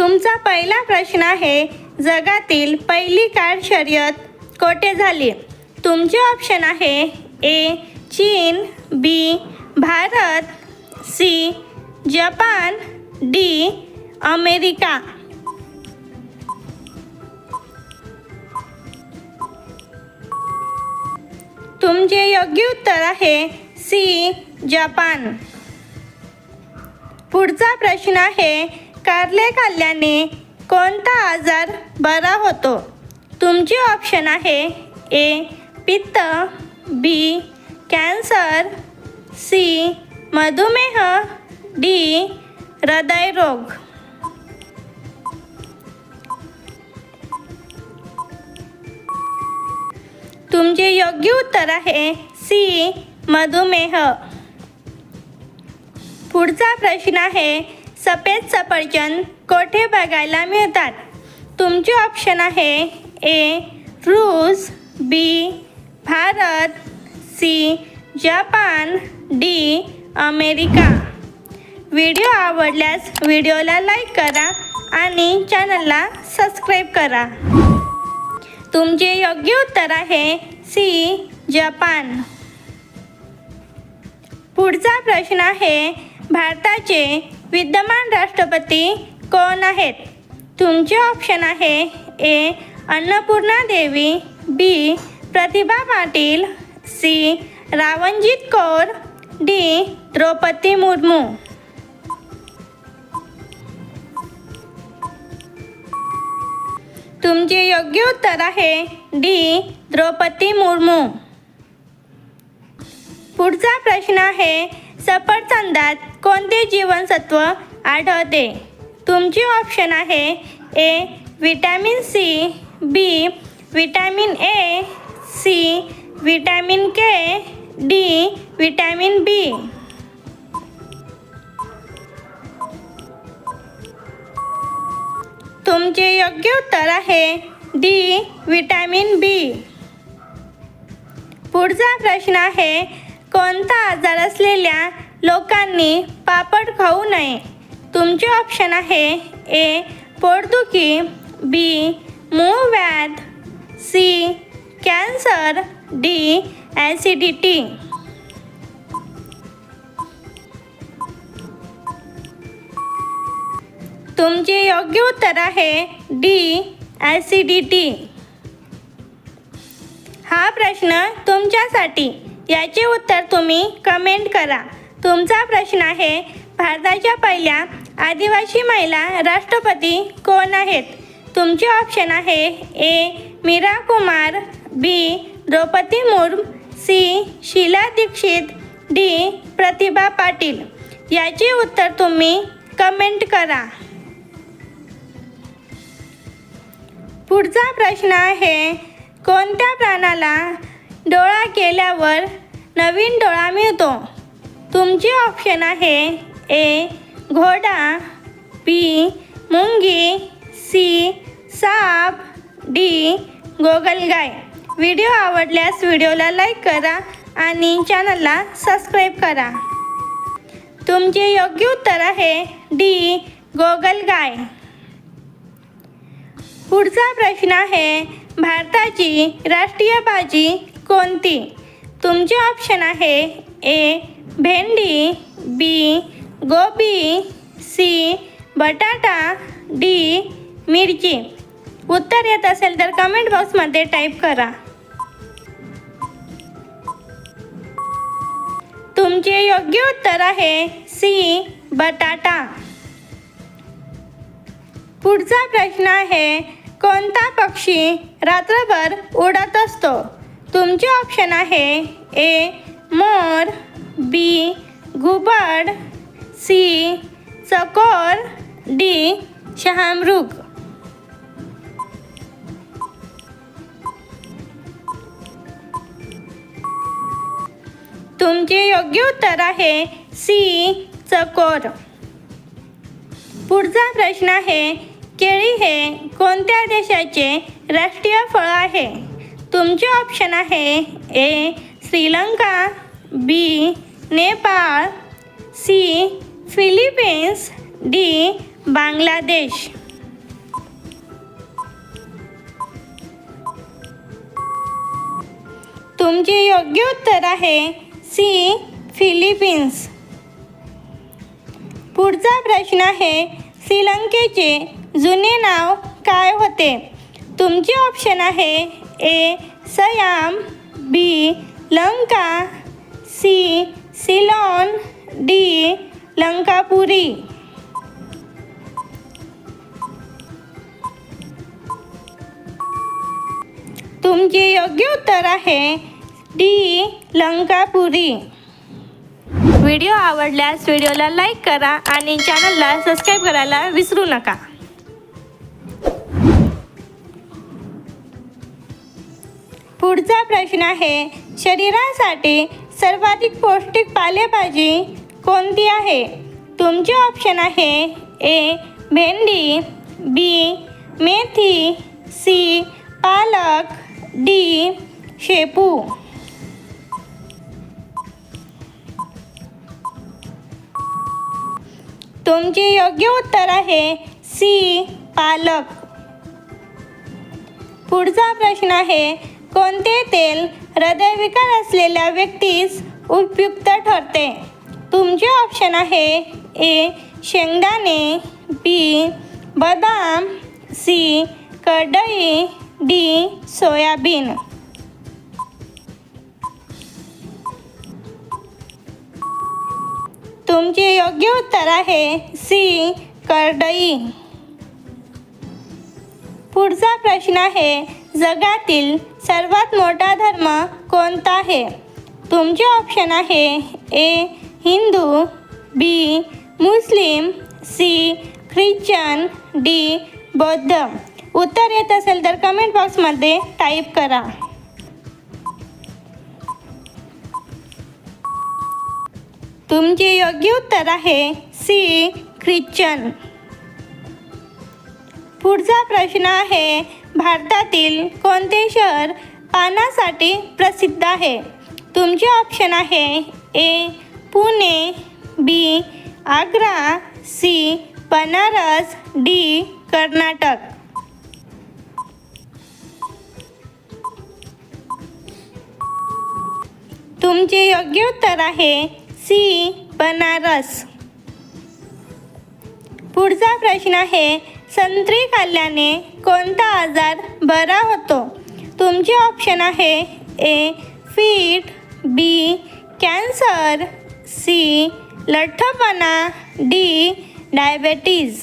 तुमचा पहिला प्रश्न आहे जगातील पहिली कार शर्यत कोठे झाली? तुमचे ऑप्शन आहे ए चीन बी भारत सी जपान डी अमेरिका. तुमचे योग्य उत्तर आहे सी जपान. पुढचा प्रश्न आहे कारले खाल्ल्याने कोणता आजार बरा होतो? तुमचे ऑप्शन आहे ए पित्त बी कॅन्सर सी मधुमेह डी हृदयरोग. तुमचे योग्य उत्तर आहे सी मधुमेह. पुढचा प्रश्न आहे सफेद सफरचंद कोठे बघायला मिळतात? तुमचे ऑप्शन आहे ए रूस बी भारत सी जपान डी अमेरिका. व्हिडिओ आवडल्यास व्हिडिओला लाईक करा आणि चॅनलला सबस्क्राईब करा. तुमचे योग्य उत्तर आहे सी जपान. पुढचा प्रश्न आहे भारताचे विद्यमान राष्ट्रपती कोण आहेत? तुमचे ऑप्शन आहे A. Annapurna Devi B. Pratibha Patil C. Ravanjit Kaur D. Draupadi Murmu. तुमचे योग्य उत्तर आहे डी. द्रौपदी मुर्मू. पुढचा प्रश्न आहे सफरचंदात कोणते जीवनसत्व आढळते? तुमचे ऑप्शन आहे A vitamin C B vitamin A C vitamin K D vitamin B तुमचे योग्य उत्तर आहे डी विटॅमिन बी पुढचा प्रश्न आहे कोणता आजार असलेल्या लोकांनी पापड खाऊ नये. तुमचे ऑप्शन आहे ए पोटदुखी बी मूव्याध सी कॅन्सर डी ॲसिडिटी. तुमचे योग्य उत्तर आहे डी ॲसिडिटी. हा प्रश्न तुमच्यासाठी. याचे उत्तर तुम्ही कमेंट करा. तुमचा प्रश्न आहे भारताच्या पहिल्या आदिवासी महिला राष्ट्रपती कोण आहेत? तुमचे ऑप्शन आहे A Meira Kumar B Draupadi Murmu C Sheila Dikshit D Pratibha Patil. याचे उत्तर तुम्ही कमेंट करा. पुढचा प्रश्न आहे कोणत्या प्राण्याला डोळा केल्यावर नवीन डोळा मिळतो? तुमचे ऑप्शन आहे ए घोडा बी मुंगी सी साप डी गोगलगाय. व्हिडिओ आवडल्यास व्हिडिओला लाईक करा आणि चॅनलला सबस्क्राईब करा. तुमचे योग्य उत्तर आहे डी गोगलगाय. पुढचा प्रश्न आहे भारताची राष्ट्रीय भाजी कोणती? तुमचे ऑप्शन आहे ए भेंडी बी गोबी सी बटाटा डी मिरची. उत्तर येत असेल तर कमेंट बॉक्समध्ये टाईप करा. तुमचे योग्य उत्तर आहे सी बटाटा. पुढचा प्रश्न आहे कोणता पक्षी रात्रभर उडत असतो? तुमचे ऑप्शन आहे ए मोर बी घुबड सी चकोर. डी शहामृग तुमचे योग्य उत्तर आहे सी चकोर. पुढचा प्रश्न आहे केळी हे कोणत्या देशाचे राष्ट्रीय फळ आहे? तुमचे ऑप्शन आहे A Sri Lanka B Nepal C Philippines D Bangladesh. तुमचे योग्य उत्तर आहे सी फिलिपिन्स. पुढचा प्रश्न आहे श्रीलंकेचे जुने नाव काय होते? तुमचे ऑप्शन आहे A Siam B Lanka C Ceylon D Lankapuri. तुमचे योग्य उत्तर आहे डी लंकापुरी. व्हिडिओ आवडल्यास व्हिडिओला लाईक करा आणि चॅनलला सबस्क्राईब करायला विसरू नका. पुढचा प्रश्न आहे शरीरासाठी सर्वाधिक पौष्टिक पालेभाजी कोणती आहे? तुमचे ऑप्शन आहे ए भेंडी बी मेथी सी पालक डी शेपू. तुमचे योग्य उत्तर आहे सी पालक. पुढचा प्रश्न आहे कोणते तेल हृदयविकार असलेल्या व्यक्तीस उपयुक्त ठरते. तुमचे ऑप्शन आहे ए शेंगदाणे बी बदाम सी कढई डी सोयाबीन. तुमचे योग्य उत्तर आहे सी करडई पुढचा प्रश्न आहे जगातील सर्वात मोठा धर्म कोणता आहे? तुमचे ऑप्शन आहे A Hindu B Muslim C Christian D बौद्ध. उत्तर येत असेल तर कमेंट बॉक्समध्ये टाईप करा. तुमचे योग्य उत्तर आहे सी ख्रिश्चन. पुढचा प्रश्न आहे भारतातील कोणते शहर पानासाठी प्रसिद्ध आहे? तुमचे ऑप्शन आहे A Pune B Agra C Banaras D Karnataka. तुमचे योग्य उत्तर आहे सी बनारस. पुढचा प्रश्न आहे संत्री खाल्ल्याने कोणता आजार बरा होतो? तुमचे ऑप्शन आहे A fit B cancer C लठ्ठपणा डी डायबेटीज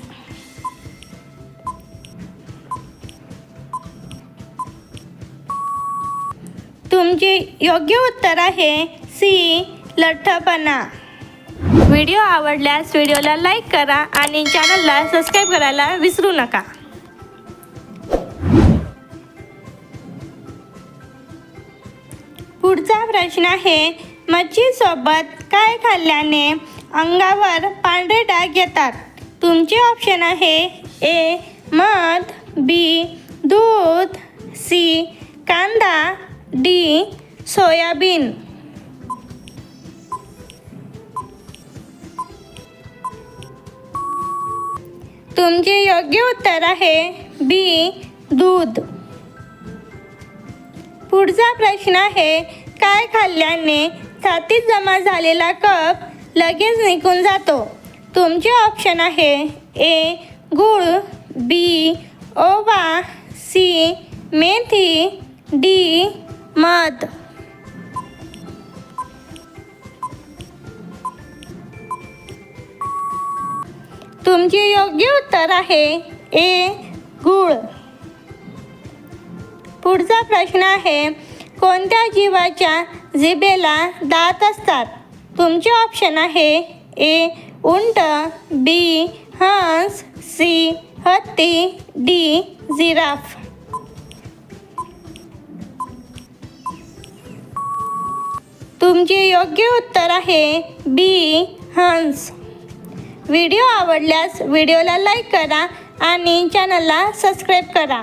तुमचे योग्य उत्तर आहे सी लठ्ठपणा. व्हिडिओ आवडल्यास व्हिडिओला लाईक करा आणि चॅनलला सबस्क्राईब करायला विसरू नका. पुढचा प्रश्न आहे मच्छीसोबत काय खाल्ल्याने अंगावर पांढरे डाग येतात? तुमचे ऑप्शन आहे ए मध बी दूध सी कांदा डी सोयाबीन. तुमचे योग्य उत्तर आहे बी दूध. पुढचा प्रश्न आहे काय खाल्ल्याने छातीत जमा झालेला कप लगेच निघून जातो? तुमचे ऑप्शन आहे ए गूळ बी ओवा सी मेथी डी मध. तुमचे योग्य उत्तर आहे. ए गूळ. पुढचा प्रश्न आहे कोणत्या जीवाच्या जिभेला दात असतात? तुमचे ऑप्शन आहे ए उंट बी हंस सी हत्ती डी जिराफ. तुमचे योग्य उत्तर आहे बी हंस. व्हिडिओ आवडल्यास व्हिडिओला लाईक करा आणि चॅनलला सबस्क्राईब करा.